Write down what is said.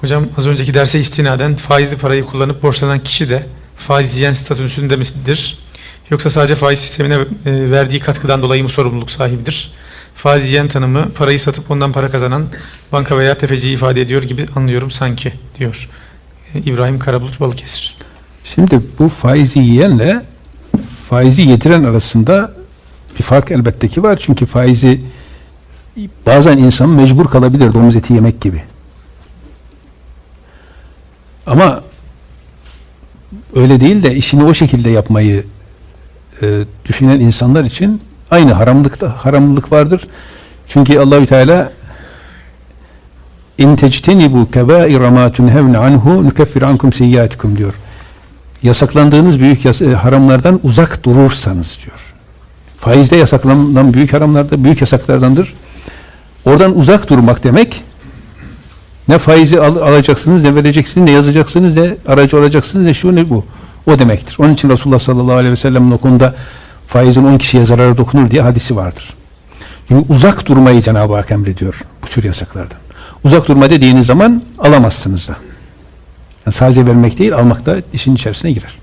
Hocam az önceki derse istinaden faizli parayı kullanıp borçlanan kişi de faiz yiyen statüsünde midir? Yoksa sadece faiz sistemine e, verdiği katkıdan dolayı mı sorumluluk sahibidir? Faiz yiyen tanımı parayı satıp ondan para kazanan banka veya tefeciyi ifade ediyor gibi anlıyorum sanki diyor. E, İbrahim Karabulut Balıkesir. Şimdi bu faizi yiyenle faizi yediren arasında bir fark elbette ki var. Çünkü faizi bazen insan mecbur kalabilir domuz eti yemek gibi. Ama öyle değil de işini o şekilde yapmayı e, düşünen insanlar için aynı haramlıkta haramlılık vardır. Çünkü Allahü Teala in tectenibu kebaira ma tunhevne anhu nukeffir ankum seyyiatikum diyor. Yasaklandığınız büyük yas- e, haramlardan uzak durursanız diyor. Faizde yasaklanan büyük haramlarda büyük yasaklardandır. Oradan uzak durmak demek ne faizi al- alacaksınız, ne vereceksiniz, ne yazacaksınız, ne aracı olacaksınız, ne şu ne bu. O demektir. Onun için Resulullah sallallahu aleyhi ve sellem'in o faizin 10 kişiye zararı dokunur diye hadisi vardır. Çünkü uzak durmayı Cenab-ı Hak emrediyor bu tür yasaklardan. Uzak durma dediğiniz zaman alamazsınız da. Yani sadece vermek değil, almak da işin içerisine girer.